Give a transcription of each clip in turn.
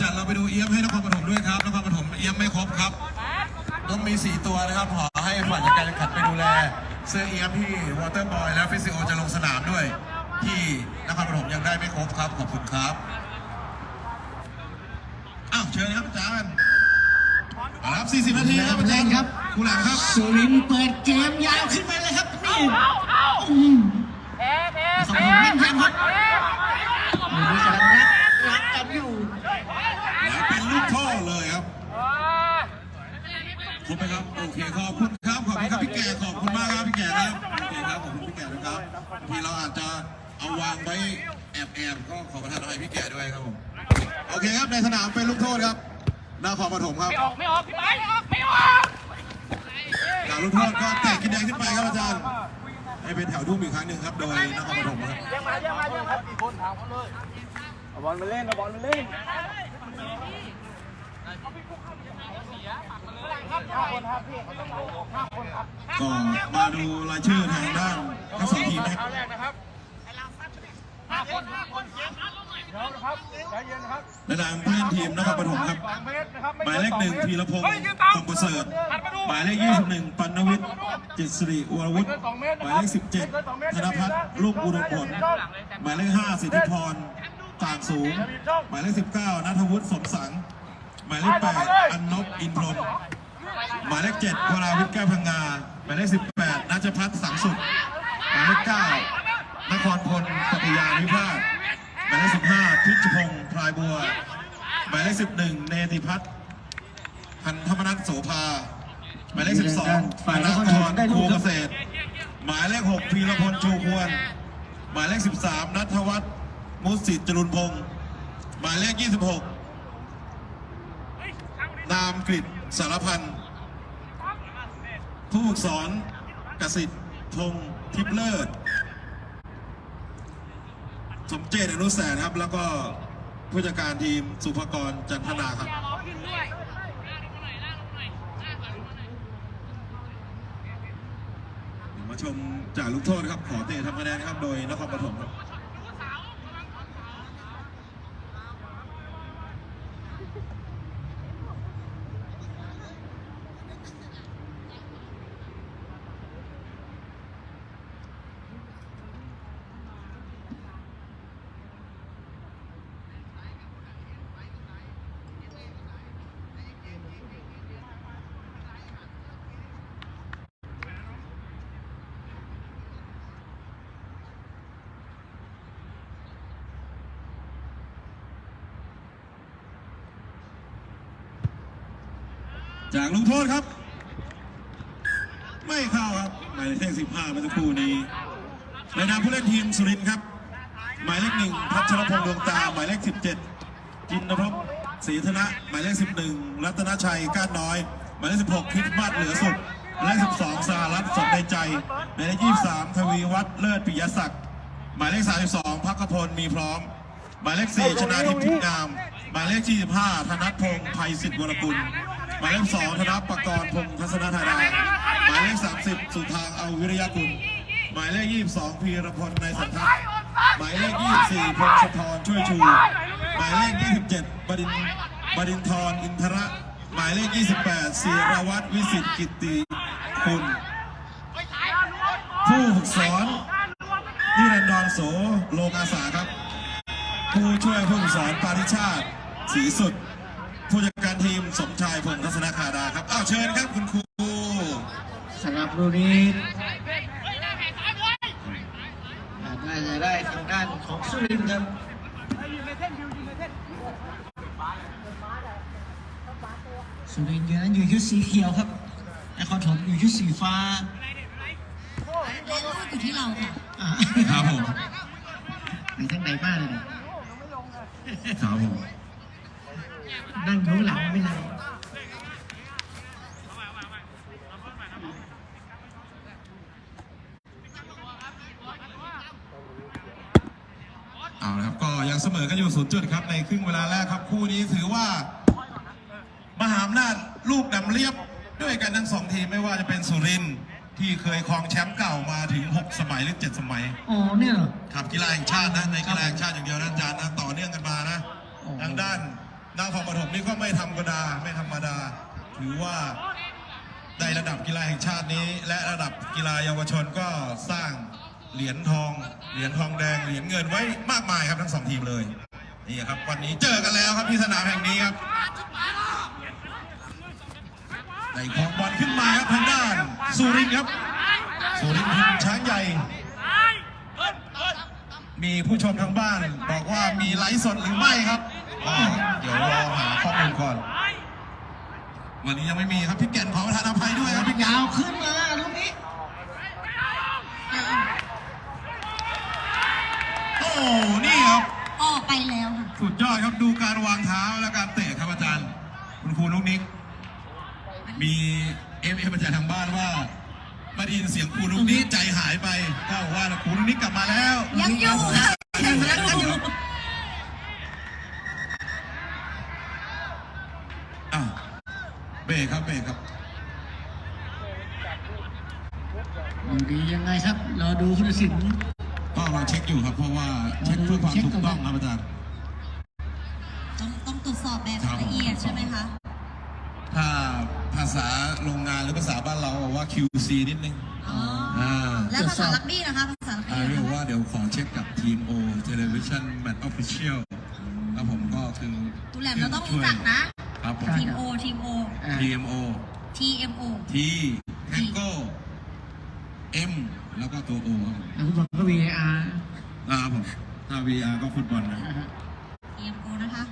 จัดเราไปดูเอี้ยมให้นครปฐมด้วยครับนครปฐมเอี้ยมไม่ครบครับ ต้องมี 4 ตัวนะครับขอให้ฝ่ายจัดการแข่งขันไปดูแล เสื้อเอี้ยมที่วอเตอร์บอยและฟิสิโอจะลงสนามด้วย ที่นครปฐมยังได้ไม่ครบครับขอบคุณครับอ้าวเชิญครับอาจารย์เอาละครับ 40 นาทีครับอาจารย์ครับคู่หลังครับสุรินทร์เปิดเกมยาวขึ้นมาเลยครับนี่อืมแพ้แพ้สองคนแม่นยำครับดูดูกำลังรักรักกันอยู่ แล้วเป็นลูกโทษเลยครับ ครบไหมครับ โอเคขอบคุณครับ ขอบคุณครับพี่แก่ขอบคุณมากครับพี่แก่ครับโอเคครับขอบคุณพี่แก่นะครับบางทีเราอาจจะเอาวางไว้แอบแอบๆก็ขอประทานอภัยพี่แก่ด้วยครับผมโอเคครับในสนามเป็นลูกโทษครับนครปฐมครับไม่ออกไม่ออกพี่ไม้ไม่ออกไม่ออกจากลูกโทษก็แตะกินแดงขึ้นไปครับอาจารย์ให้เป็นแถวทุ่มอีกครั้งหนึ่งครับโดยนครปฐมครับเรียกมาเรียกมาเรียกมากี่คนถามเขาเลยเอาบอลมาเล่นเอาบอลมาเล่น ก็มาดูรายชื่อทางด้านทั้งสองทีมนะครับเอาแรกนะครับห้าคนห้าคนเดี๋ยวนะครับใจเย็นนะครับและทางผู้เล่นทีมนครปฐมครับสองเมตรนะครับ หมายเลขหนึ่งธีรพงศ์คำประเสริฐ หมายเลข21ปัณวิทย์จิตรสิริวรวุฒิหมายเลข17ธนพัฒน์ลูกอุดมผลหมายเลข5สิทธิพรต่างสูง หมายเลข19นัทวุฒิสมสังห มายเลข8อันนบอินพรหมหมายเลข7วราวิทย์แก้วพังงาหมายเลข18นัชพัฒน์สังสุขหมายเลข9นครพลปฏิยาวิภาคหมายเลข15พิชพงศ์พลายบัว หมายเลข11เนติพัฒน์พันธมนัสโสภา หมายเลข12ฝ่ายนนครครูเกษตร หมายเลข6พีรพลชูควร หมายเลข13นัทวัฒน์มุสิตจรุนพงศ์หมายเลข26 นามกฤษสารพันธ์ผู้สอนกสิทธิ์พงทิพเลิศ สมเจตอนุแสนครับ แล้วก็ผู้จัดการทีมสุภกรจันทนาครับมาชมจากลูกโทษครับ ขอเตะทำคะแนนครับ โดยนครปฐมครับ จากลูกโทษครับ ไม่เข้าครับหมายเลข15เมื่อสักครู่นี้ในนามผู้เล่นทีมสุรินทร์ครับ หมายเลขหนึ่งพัชรพงษ์ดวงตา หมายเลข17จินนภพศรีธนะ หมายเลข11รัตนชัยก้านน้อย หมายเลข16คริสต์มาสเหลือสุขหมายเลข12สารัตสมในใจ หมายเลข23ทวีวัฒน์เลิศปิยศักดิ์หมายเลข32พักพลมีพร้อม หมายเลข4ชนะทิพย์ทิพย์งาม หมายเลข25ธนัทพงศ์ไพศิษฐ์วรกุล หมายเลข2ธนปกรณ์พงศ์ทัศนธาราหมายเลข30สุทางเอาวิริยกุลหมายเลข22พีรพลในสันทัศน์หมายเลข24พงศธรช่วยชู หมายเลข27บดินทร์บดินบดินทรอินทระ หมายเลข28ศิรวัตรวิสิตกิตติคุณผู้ฝึกสอนนิรันดรโสโลกอาสาครับ ผู้ช่วยผู้ฝึกสอนปาริชาติศรีสุดผู้จัดการทีมสมชายพงศ์ทัศนคาดาครับอ้าวเชิญครับคุณครูสำหรับลูกนี้น่าจะได้ทางด้านของสุรินทร์ครับสุรินทร์อยู่นั้นอยู่ชุดสีเขียวครับนครปฐมอยู่ชุดสีฟ้าเล่นลูกอยู่ที่เราค่ะอ่าครับผมไปทางไหนบ้างเลยเนี่ยครับผม นั่งอยู่ข้างหลังไม่นานเอาละครับก็ยังเสมอกันอยู่ศูนย์จุดครับในครึ่งเวลาแรกครับคู่นี้ถือว่า มหาอำนาจลูกดำเรียบด้วยกันทั้งสองทีมไม่ว่าจะเป็นสุรินทร์ที่เคยครองแชมป์เก่ามาถึง 6 สมัยหรือ 7 สมัย อ๋อเนี่ยเหรอ ครับกีฬาแห่งชาตินะในกีฬาแห่งชาติอย่างเดียวนะอาจารย์นะต่อเนื่องกันมานะโอ้ทางด้าน นางฝั่งปฐมนี่ก็ไม่ธรรมดาไม่ธรรมดา ถือว่าในระดับกีฬาแห่งชาตินี้ และระดับกีฬาเยาวชนก็สร้างเหรียญทอง เหรียญทองแดงเหรียญเงินไว้มากมายครับทั้งสองทีมเลยนี่ครับวันนี้เจอกันแล้วครับที่สนามแห่งนี้ครับได้ของบอลขึ้นมาครับทางด้านสุรินครับสุรินทีมช้างใหญ่ มีผู้ชมทางบ้านบอกว่ามีไลฟ์สดหรือไม่ครับ อ่าเดี๋ยวรอหาข้อมูลก่อน วันนี้ยังไม่มีครับพี่แก่นขอประทานอภัยด้วยครับพี่แก่นยาวขึ้นมาลูกนี้โอ้นี่ครับ ออกไปแล้วค่ะ สุดยอดครับดูการวางเท้าและการเตะครับอาจารย์ คุณครูนุกนิก มีเอฟเอฟอาจารย์ทางบ้านว่าไม่ได้ยินเสียงครูนุกนิกใจหายไปก็บอกว่าครูนุกนิกกลับมาแล้วยังอยู่ค่ะ ยังรักกันอยู่ อ้าวเบ รกครับเบรกครับลูกนี้ยังไงครับ รอดูคุณสินก็เราเช็คอยู่ครับ เพราะว่าเช็คเพื่อความถูกต้องครับอาจารย์ต้องต้องตรวจสอบแบบละเอียดใช่ไหมคะ ถ้าภาษาโรงงานหรือภาษาบ้านเราบอกว่า QC นิดนึงอ๋ออ่าแล้วภาษาลักบี้นะคะภาษาลักอ่าบี้เรียกนะคะว่าเดี๋ยวขอเช็คกับทีม O Television Match Official แล้วผมก็คือตูแหลมเราต้องรู้จักนะ ครับผม ทีมโอทีมโอ TMO TMO T Tango M แล้วก็ตัว O ครับผมแล้วฟุตบอลก็ VAR อ่าครับผมถ้า VR ก็ฟุตบอลนะนะฮะ TMO นะคะ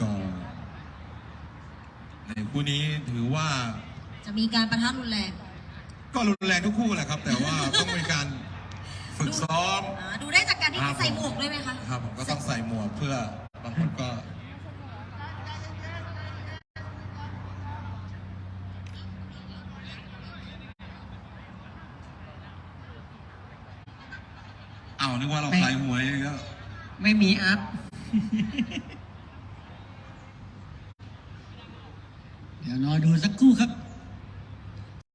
ก็ ในคู่นี้ถือว่าจะมีการประทะรุนแรง ก็รุนแรงทุกคู่แหละครับ แต่ว่าต้องมีการฝึกซ้อม อ่าดูได้จากการที่ครับ ใส่หมวกด้วยไหมคะครับผมก็ต้องใส่หมวกเพื่อบางคนก็ เอานึกว่าเราใส่หวยก็ไม่มีอัพ เดี๋ยวรอดูสักครู่ครับ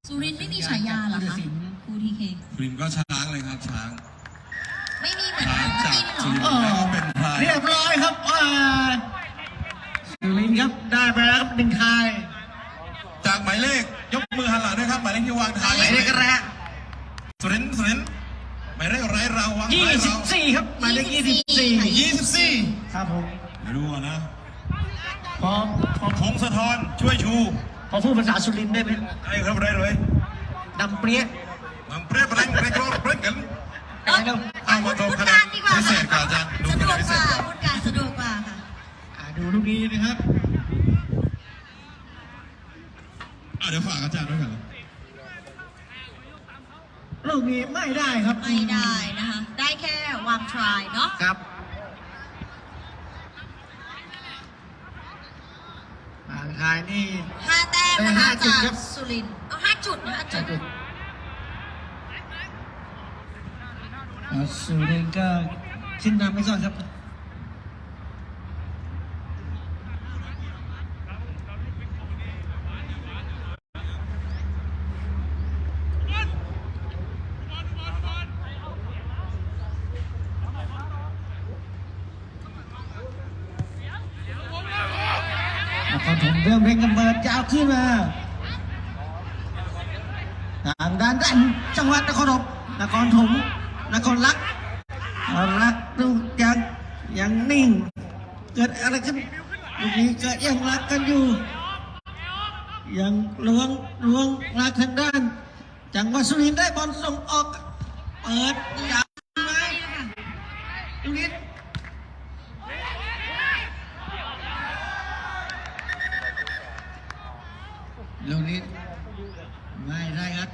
สุรินทร์ไม่มีฉายาเหรอคะครูทีเคพริมก็ช้างเลยครับช้าง ไม่มีเหมือนช้างกันจากไม่สุมีรินเหรอทร์แล้วก็เป็นพลายเรียบร้อยครับอ่าสุรินทร์ครับได้ไปแล้วครับหนึ่งทายจากหมายเลขยกมือหันหลังด้วยครับหมายเลขที่วางทายหมายเลขแรกสุรินทร์สุรินทร์หมายเลขไรเราวางยี่ไว้สิเราบสี่ครับหมายเลขยี่สิบสี่ยี่สิบสี่ครับผมไม่รู้อะนะ พร้อมพร้อมพงศธรช่วยชู พอพูดภาษาสุรินทร์ได้ไหมได้ครับได้เลยดำเปรี้ยมันเปรี้ยบแรงแรงโกรธเปรี้ยกันไปเร็วเอามาตรงพูดคะแนกานรดีกว่าพิเศษก่อนอาจารย์ดูสะดคะแนวนกพิกเศษว่าก่อนพูดการสะดวกกว่าค่ะอ่าดูลูกนี้นะครับอะเดี๋ยวฝากอาจารย์ไว้ก่อนลูกนี้ไม่ได้ครับไม่ได้นะคะ ได้แค่วางทรายเนาะครับางทายนี่ ห้าแต้มนะได้คะห้าจุดจากครับสุรินทร์เอาห้าจุดนะห้าจุดอ่าสุรินทร์ก็ขึ้นนำไปก่อนครับ นครถมเริ่มเร่งกำเนิดยาวขึ้นมาทางด้านด้านจังหวัดนครถมนครถมนครลักษณ์รักดูยังยังนิ่ง เกิดอะไรขึ้น นี่ก็ยังรักกันอยู่ ยังล้วงล้วงรักทางด้าน จังหวัดสุรินทร์ได้บอลส่งออก เปิดยาวไหมลูกนี้ลูกนี้ไม่ได้ครับ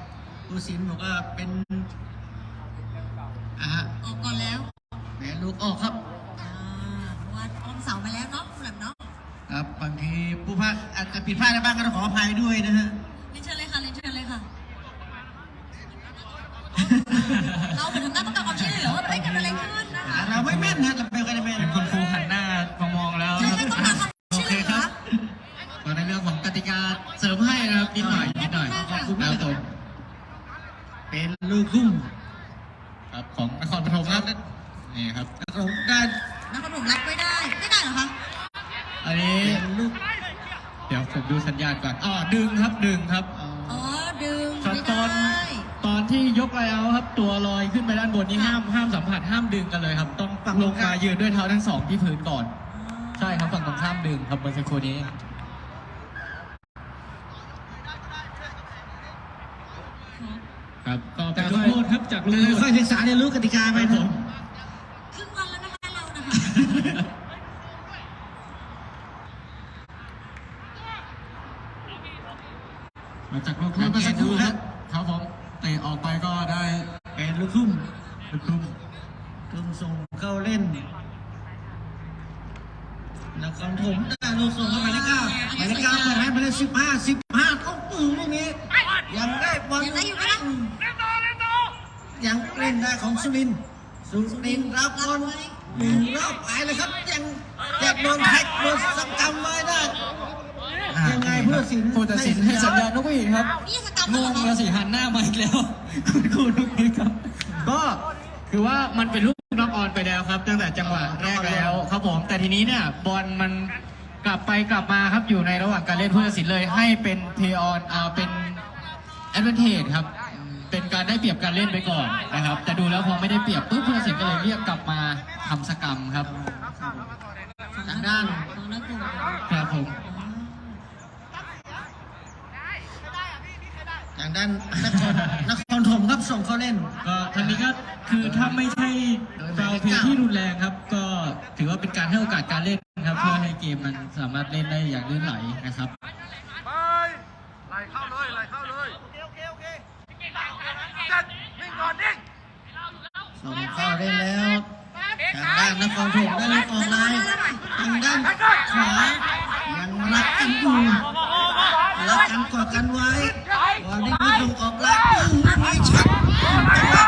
ผู้สินบอกว่าเป็นอ่าฮะ ออกก่อนแล้ว แหมลูกออกครับ อ่าเพราะว่าออมเสามาแล้วเนาะคุณแหลมเนาะ ครับบางทีผู้พลาดอาจจะ ผิดพลาดได้บ้างก็ต้องขออภัยด้วยนะฮะ เรียนเชิญเลยค่ะเรียนเชิญเลยค่ะ เราเหมือนทำหน้าต้องการความช่วยเหลือว่าเอ้ยเกิดอะไรขึ้นนะคะเราไม่แม่นนะเราไม่ค่อยได้แม่นเห็นคุณครูหันหน้ามามองแล้ว ใช่ไม่ต้องการความช่วยเหลือตอนในาเสริมให้นะครับนิดหน่อยนิดหน่อยขอบคุณครับผมเป็นลูกทุ่มครับของนครปฐมครับนี่ครับนครด้านนักขนมรับไม่ได้ ไม่ได้เหรอคะ อันนี้เป็นลูกเดี๋ยวผมดูสัญญาณก่อนอ๋อดึงครับดึงครับอ๋อดึงตอนไม่ตอนได้ตอนที่ยกไลเอาครับ ตัวลอยขึ้นไปด้านบนนี่ห้ามห้ามสัมผัสห้ามดึงกันเลยครับ ต้องลงมายืนด้วยเท้าทั้งสองที่พื้นก่อน ใช่ครับฝั่งตรงข้ามดึงครับเมื่อสักครู่นี้ครับก็จากลูกโทษครับจากลูกคือโทษ ค่อยศึกษาเรียนรู้กติกาไปครับผนะม ครึ่งวันแล้วนะคะเรานะคะ มาจากลูกโทษเมื่อสักครู่ครับครับผมเตะออกไปก็ได้ เป็นลูกทุ่ม ลู กทุ่มทุ่มส่งเข้าเล่นนครถมได้ลูกส่งเข้าหมายเลขเก้าหมายเลขเก้าเปิดให้หมายเลขสิบห้าสิบห้าโอ้โหลูกนี้ยังได้บอลยังได้อยู่ไหมล่ะยังเล่นได้ของสุรินสุรินรับบอลหนึ่งรอบไปเลยครับยังจะโดนแท็กโดนสังกำไว้ได้ยังไงผู้ตัดสินผู้ตัดสินให้สัญญาณนกหวีดครับงงเหรองมาสิหันหน้ามาอีกแล้ว คุณครูนกหวีดครับ ก็ คือว่ามันเป็นลูกน็อกออนไปแล้วครับ ตั้งแต่จังหวะแรกแล้วครับผมแต่ทีนี้เนี่ยบอลมันกลับไปกลับมาครับอยู่ในระหว่างการเล่นผู้ตัดสินเลยให้เป็นเพย์ออนอ่าเป็นแอดเวนเทจครับ เป็นการได้เปรียบการเล่นไปก่อนนะครับ แต่ดูแล้วพอไม่ได้เปรียบปุ๊บผู้ตัดสินก็เลยเรียกกลับมาทำสกรรมครับทางด้านครับผม ทางด้านนครนครถมครับส่งเข้าเล่น ก็ทางนี้ก็คือถ้าไม่ใช่ฟาวล์เพลย์ที่รุนแรงครับ ก็ถือว่าเป็นการให้โอกาสการเล่นครับ เพื่อให้เกมมันสามารถเล่นได้อย่างลื่นไหลนะครับไปไหลเข้าเลยไหลเข้าเลยโอเคโอเคโอเคจัดนิ่งก่อนนิ่งส่งเข้าเล่นแล้วทางด้านนครถมได้ลูกออนไลน์ทางด้านขวายังรักกันอยู่รักกันกอดกันไว้ วันนี้ไม่ส่งออกไลน์อื้อไม่ชัดจังหวะ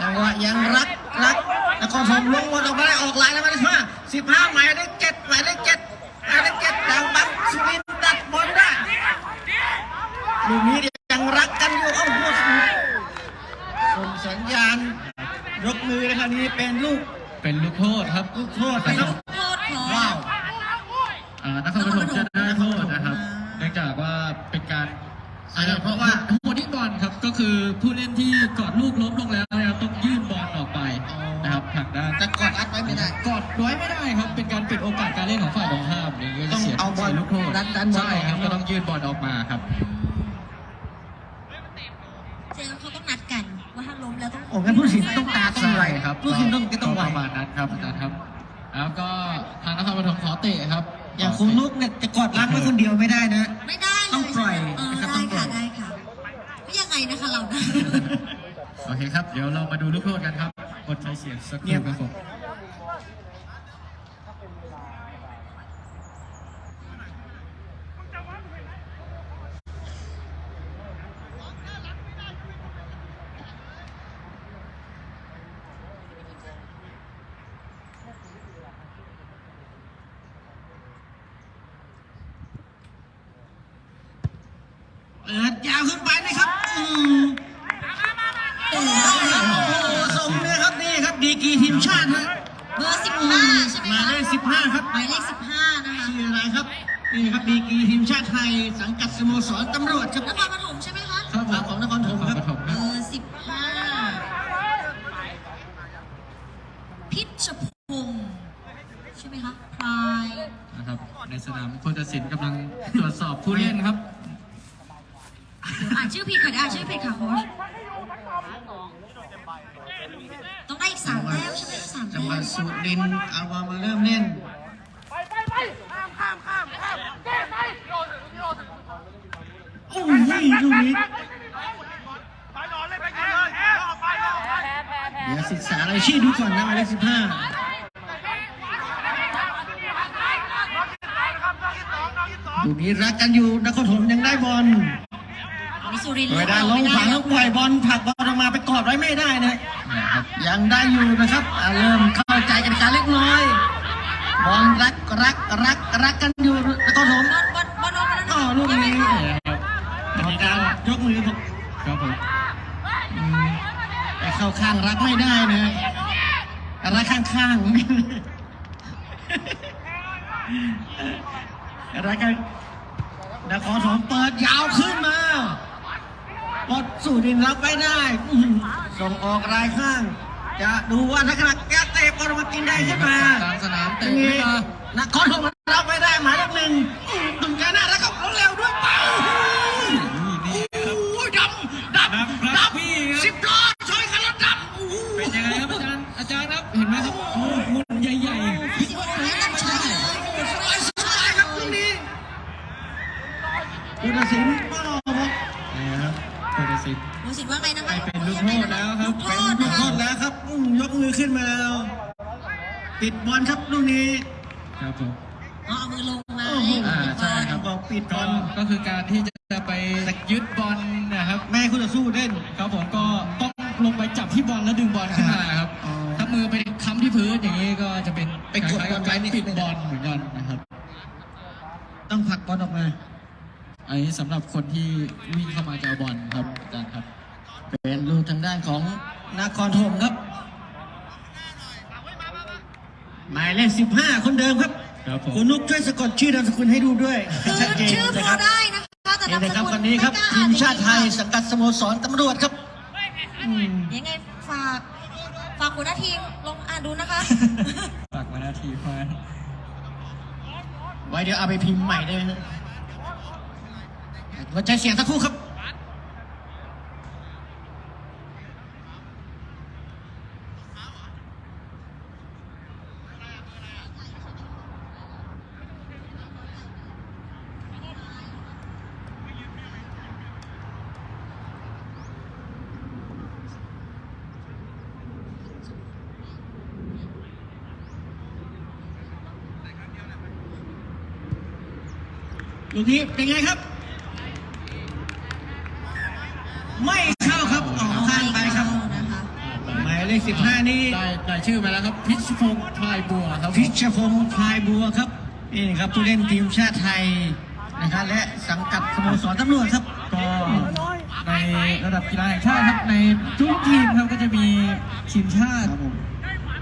จังหวะยังรักรักนครถมลงบอลออกมาได้ออกไลน์แล้วมายเลขห้าสิบห้าหมายเลขเจ็ดหมายเลขเจ็ดหมายเลขเจ็ดดังบังสุรินทร์ดัดบอลได้ลูกนี้ยังรักกันอยู่เอ้าพูดส่งสัญญาณยกมือนะครับนี่เป็นลูกเป็นลูกโทษครับลูกโทษนะครับ ทางนครปฐมขอเตะครับ อย่างคุณนุกเนี่ยจะกอดรักไว้คนเดียวไม่ได้นะ ไม่ได้เลยต้องปล่อยเออนะครับได้ต้องปล่ค่ะอย ได้ค่ะไม่ยังไงนะคะเรานะ โอเคครับ เดี๋ยวเรามาดูลูกโทษกันครับกดใช้เสียงสักครู่ครับผม เปิดยาวขึ้นไปนะครับอืมโอ้โหส่งเนี่ยครับนี่ครับดีกรีทีมชาติฮะ เบอร์สิบห้าใช่ไหม หมาย คะ เลขสิบห้าครับ หมายเลขสิบห้านะ คะชื่ออะไรครับนี่ครับดีกรีทีมชาติไทยสังกัดสโมสรตำรวจครับนครปฐมใช่ไหมคะครับของนครถมครับนครปฐม เบ นะ อร์สิบห้าพิชพงศ์ใช่ไหมคะพลาย นะครับ ในสนามผู้ตัดสินกำลังตรวจสอบผู้เล่นครับ เดี๋ยวอ่านชื่อผิดค่ะเดี๋ยวอ่านชื่อผิดค่ะโค้ชต้องได้อีกสามแต้มใช่ไหมสาม จั แต้ งหวัด ม สุรินทร์เอาวามาเริ่มเล่น ไปไปไปข้ามข้ามข้ามข้ามเจ๊ไปโยนโยน โอ้ยลูกนี้ ไปนอนเลยไปกันเลยออกไปออกไป เดี๋ยวศึกษารายชื่อดูก่อนนะหมายเลขสิบห้า ลูกนี้รักกันอยู่นครปฐมยังได้บอลมิสุรินทร์เวลาลงขวางแล้วปล่อยบอลผลักบอลออกมาไปกอดไว้ไม่ได้นะยังได้อยู่นะครับอ่าเริ่มเข้าใจกันการเล็กน้อยบอลรักรักรักรักกันอยู่นครปฐมบอลบอลบอลออกมาแล้วลูกนี้นะครับอันนี้ก็ยกมือบอกครับผมอืมไปเข้าข้างรักไม่ได้นะรักข้างๆรักข้าง นครสมเปิดยาวขึ้นมาปลดสู่ดินรับไม่ได้อื้อหือส่งออกรายข้าง จะดูว่านักนักแกเตะบอลมากินได้ขึ้นมากลางสนามอเตะย่างขึ้นี้นมานครสมรับไม่ได้หมายเลขหนึ่ง เป็นลูกทางด้านของนครธมครับ หมายเลขสิบห้าคนเดิมครับครับผมคุณนุกช่วยสะกดชื่อนามสกุลให้ดูด้วยคือชัดเจนชื่อพนะอครับได้นะคะแต่นี่นามนะสครับกุลวันนี้ครับไม่กล้ทีมชาติไทยอ่นสังกัดสโมสรตำรวจครับอืมยังไงฝากฝากหัวหน้าทีมลงอ่านดูนะคะฝากมาหน้าทีมาไว้เดี๋ยวเอาไปพิมพ์ใหม่ได้ไหมฮะหัวใจเสียงสักครู่ครับ ลูกนี้เป็นไงครับ ไม่เข้าครับออกข้างไปครับนะคะหมายเลขสิบห้านี่ได้ได้ชื่อมาแล้วครับ พิชพงษ์พลายบัวครับพิชพงษ์พลายบัวครับนี่ครับผู้เล่นทีมชาติไทยนะครับและสังกัดสโมสรตำรวจครับก็ในระดับกีฬาแห่งชาติครับในทุกทีมครับก็จะมีทีมชาติครับผม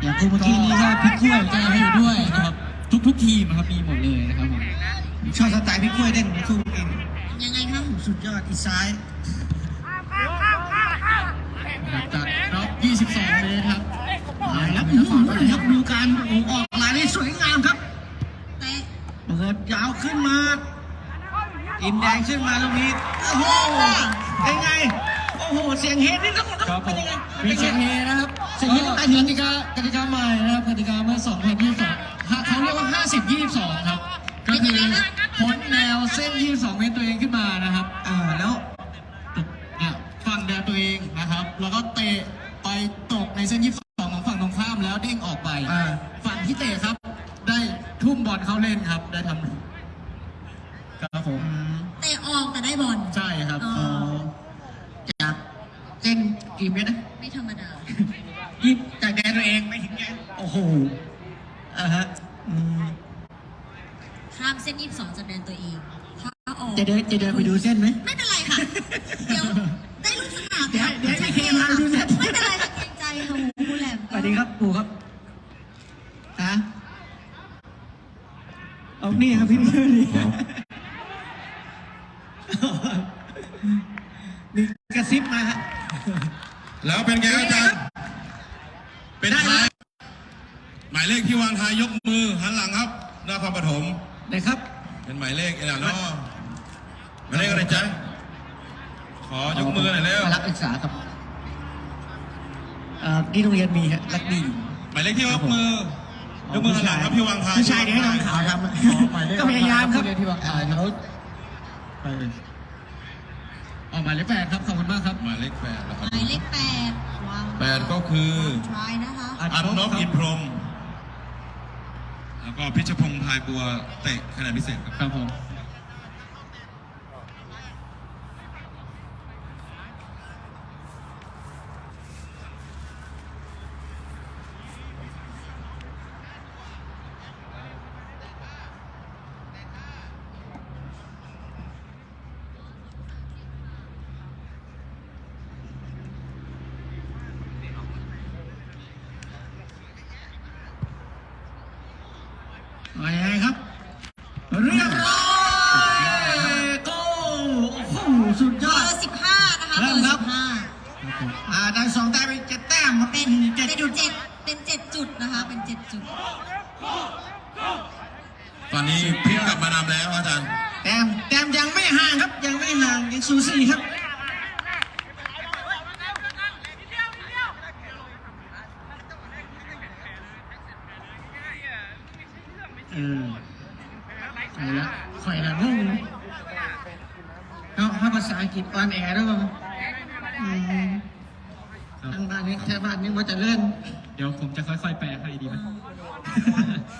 อย่างคู่เมื่อกี้นี้ก็พลิกกล้วยจะอยู่ด้วยนะครับทุกทุกๆทีมครับมีหมดเลยนะครับผม ชอบสไตล์พลิกกล้วยเล่นในคู่เมื่อกี้ยังไงคะสุดยอดอีซ้ายจากรอบ22เลยครับหายแล้วอื้อหือยกดูการโอ้ออกลายได้สวยงามครับเตะเปิดยาวขึ้นมาอินแดงขึ้นมาตรงนี้โอ้โหเป็นไงโอ้โหเสียงเฮดนี่ต้องต้องครับผเป็นมยังไงมีเป็นเสียงไงเฮนะครับเสียงเฮต้องการกติกากติกาใหม่นะครับกติกาเมื่อ2022ฮะเขาเรียกว่า 50 22 ครับ ก็คือพ้นแนวเส้น 22 เมตรตัวเองขึ้นมานะครับอ่าแล้วเนี่ยฝั่งแดนตัวเองนะครับ แล้วก็เตะไปตกในเส้น 22 ของฝั่งตรงข้ามแล้วเด้งออกไปอ่า ฝั่งที่เตะครับ ได้ทุ่มบอลเข้าเล่นครับ ได้ทำครับผมเตะออกแต่ได้บอล ใช่ครับอ๋ออ๋อจากเส้นกี่เมตรนะไม่ธรรมดา ยี่จากแดนตัวเองไม่ถึงแดนโอ้โหอ่าฮะอืม ข้ามเส้น22จากแดนตัวเองถ้าออกจะเดินจะเดินไปดูเส้นไหม ไม่เป็นไรค่ะ เดี๋ยวได้ลูกสนามเดี๋ยวเดี๋ยวให้เคมาดูเส้น ไม่เป็นไรค่ะเกรงใจค่ะหมูแหลมสวัสดีครับปู่ครับฮะเอานี่ครับพี่มือนี่มีกระซิบมาฮะแล้วเป็นไงครับอาจารย์ เป็นไทยหมายเลขที่วางทายยกมือหันหลังครับนครปฐม ษาครับเอ่อที่โรงเรียนมีฮะรักดีหมายเลขที่ยกมือยกมือหันหลังครับที่วางทายผู้ชายเดี๋ยวให้น้องขาวทำก็พยายามครับผู้เล่นที่วางทายครับไปเลยออกหมายเลขแปดครับขอบคุณมากครับหมายเลขแปดนะคหรับมายเลขแปดวางแปดก็คือทรายนะคะอันนบอินพรหมแล้วก็พิชพงษ์พายบัวเตะคะแนนพิเศษครับ ครับผม เรียบร้อยโก้โอ้โหสุดยเบออด ร์สิบห้านะคะเริ่เบอมร์ครัสิบบห้าอ่าได้สองแต้มเป็นเจ็ดแต้มครับเป็นเจ็ดเป็นจุดเจ็ดเป็นเจ็ดจุดนะคะ เป็นเจ็ดจุด ตอนนี้พลิกกลับมานำแล้วอาจารย์ แต้มแต้มยังไม่ห่างครับยังไม่ห่างยังสูสีครับเออใครละใครละงงเอาถ้าภาษาอังกฤษออนแอร์ด้วยมั้งอืมทางบ้า นนี้แค่บ้านนี้ว่าจะเล่นเดี๋ยวผมจะค่อยๆ แปลให้ดีไหม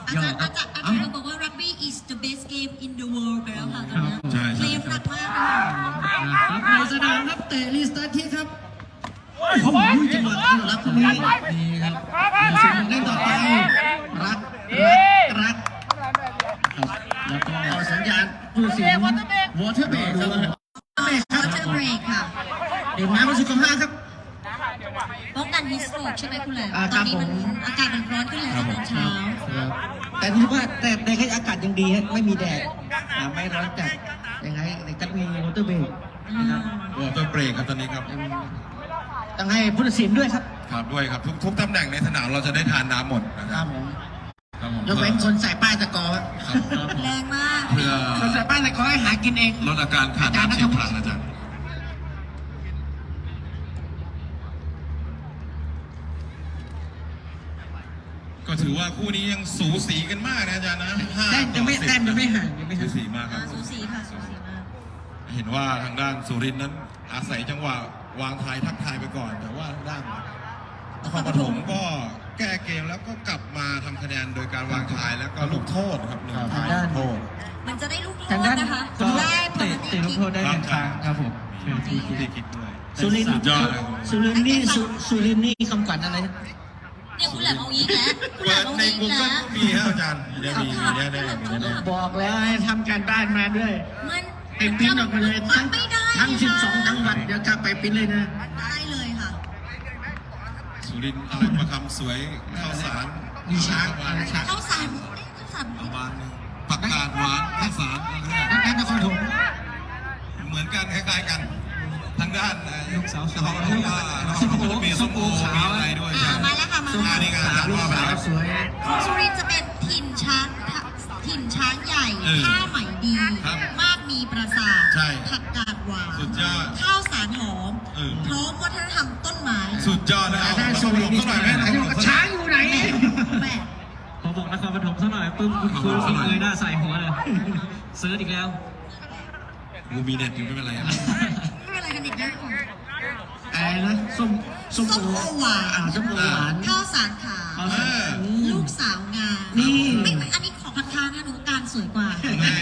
อาจารย์อาจารย์อาจารย์ก็บอกว่า rugby is the best game in the world ไปแล้วค่ะตอนนี้ใช่ใช่เคลมหนักมากนะคะครับในสนามครับเตะรีสตาร์ทที่ครับโอ้โหจังหวะที่รักคนนี้ดีครับเดี๋ยวสิ่งหนึ่งได้ต่อไป รัก รัก รัก ครับ แล้วก็ เอาสัญญาณผู้สินวอเตอร์เบรกครับวอเตอร์เบรกครับ water break ค่ะ ดื่มน้ำเป็นสุขภาพครับ ป้องกันฮิสโตรกใช่ไหมคุณแหลม อ่า ตอนนี้มัน ครับผม อากาศมันร้อนขึ้นแล้วตอนเช้า แต่ถือว่าแต่ในแค่อากาศยังดีฮะไม่มีแดดอ่าไม่ร้อนจัดยังไงในก็มีวอเตอร์เบรกนะครับ วอเตอร์เบรกครับตอนนี้ครับ ต้องให้ผู้ตัดสินด้วยครับครับด้วยครับ ทุกทุกตำแหน่งในสนามเราจะได้ทานน้ำหมดนะคครัรับบผมครับผมยกเว้นคนใส่ป้ายตะกอครับครับแรงมาก เพื่อคนใส่ป้ายตะกอให้หากินเอง ลดอาการขาดน้ำเฉียบพลันอาจารย์ ก็ถือว่าคู่นี้ยังสูสีกันมากนะอาจารย์นะห้าแต้มจะไม่ต่อสิบแต้มจะไม่ห่างยังไม่สูห่างสีมากครับอ่าสูสีค่ะ สูสีมาก เห็นว่าทางด้านสุรินทร์นั้นอาศัยจังหวะ วางทายทักทายไปก่อน แต่ว่าทางด้านนครปฐมก็แก้เกมแล้วก็กลับมาทำคะแนนโดยการวางทายแล้วก็ลูกโทษครับหนึ่งทายลูกโทษ มันจะได้ลูกโททางษด้านนะคะ ก็ได้ผลเตะเตะลูกโทษได้หนึ่งครั้งครับผมมีที่คิดด้วย สุรินทสุร์ดยอดเลย สุรินทร์นี่สุสุรินทร์นี่คำขวัญอะไรนะเนี่ยคุณแหลมเอาอีกแล้วคุณแหลเปิมดเอาในอีกกูเกิแล้ลว ก็มีครับอาจารย์เดี๋ยวมีมีแน่แน่มีแน่บอกแล้วให้ทำการบ้านมาด้วย มัน ไอ้ปริ้นออกมาเลยมัทั้นงไม่ได้ทั้งค่ะ12จังหวัดเดี๋ยวจะไปปริ้นเลยนะ ได้เลยค่ะ สุรินทร์อะไรประคำสวยข้าวสารมีช้างประมาณช้างข้าวสารเอ๊ะข้าวสารประมาณนึงผักกาดหวานข้าวสารอะไรนักการนครปฐมเหมือนกันคล้ายๆกัน ทางด้านลูกสาวสาวส้ส้มมโอโอมีส้มโอมีอะไรด้วยอ่ามาแล้วค่ะมาส้มแล้วโอนี่ก็อาจารย์ลูกว่าไปสาวแล้วสวยสุรินทร์จะเป็นถิ่นช้างถิ่นช้างใหญ่เออผ้าไหมดีครับ ผักกาดหวาน สุดยอด ข้าวสารหอม เออ พร้อมวัฒนธรรมต้นไม้สุดยอดนะครับได้นคสุรปริฐนมทร์สักหน่อยไหมนครปฐมสักหน่ช้าองยอยู่ไหนแม่พอบอกนครปฐมสักหน่อยปุ๊บคุณครูฝึกเลยหน้าใส่หัวเลยเซิร์ชอีกแล้ว กูมีเน็ตอยู่ไม่เป็นไรอะไม่เป็นไรกันเด็กนะอะไรนะส้มส้มส้มโอหวานอ่าส้มโอหวาน ข้าวสารขาวข้าวสารลูกสาวงามนี่ ไม่ไม่อันนี้ของพันค้านะหนูการสวยกว่า แม่แหมข้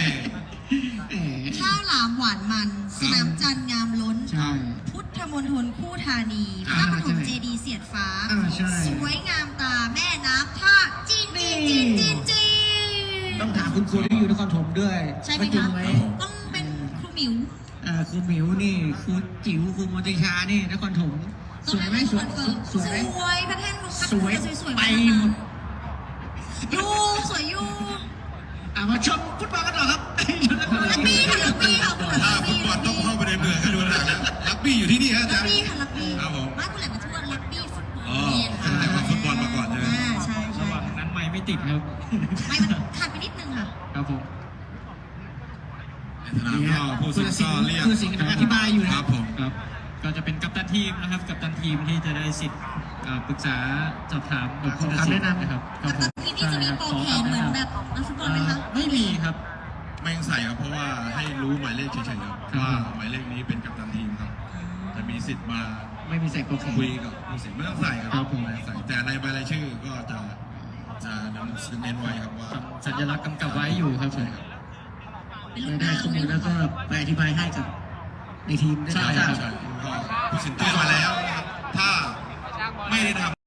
าวหลามหวานมัน สนามจันทร์งามล้น ใช่ พุทธมณฑลคู่ธานีพอ่าระปฐมใช่เจดีย์เสียดฟ้า อ่าใช่ สวยงามตาแม่น้ำท่าจีนจีนจีนจีนจีนต้องถามคุณครูที่อยู่นครปฐมด้วยใช่ไหมว่าจริคะงไหมต้องเป็นครูหมิว อ่าครูหมิวนี่ครูจิ๋วครูมนติชานี่นครปฐมสวยไหมสวยสวยไหม สวยพระแท่นลงสวยสวยๆไปหมด ยูสวยยูอะมาชมฟุตบอลกันต่อครับลักบี้ค่ะลักบี้ ติดครับ ไม่มันขาดไปนิดนึงค่ะ ครับผมในสนามก็ผู้สินก็เรียกผู้สินอธิบายอยู่คนะรับผม ครับ ก็จะเป็นกัปตันทีมนะครับ กัปตันทีมที่จะได้สิทธิ์อ่าปรึกษาสอบถามกับผู้ตัดสินนะครับคกัรับบผมทีมที่จะมีโปรแคนเหมือนแบบนักฟุตบอลไหมคะ ไม่มีครับ ไม่ต้องใส่ครับเพราะว่าให้รู้หมายเลขเฉยๆครับครับ ว่าหมายเลขนี้เป็นกัปตันทีมครับ จะมีสิทธิ์มาไม่มีใส่โปรแกรมคุยกับผู้สินไม่ต้องใส่ครับครับผมไม่ต้องใส่แต่ในใบรายชื่อก็จะ จะนำเน้นไว้ครับว่าสัญลักษณ์กำกับไว้อยู่ครับผมเป็นลูได้กได้ดาวข้อมูลแล้วก็ไปอธิบายให้กับในทีมได้ใช่ทราบใช่ก็ผู้สินเตือนมาแล้วนะครับถ้าไม่ได้ทำ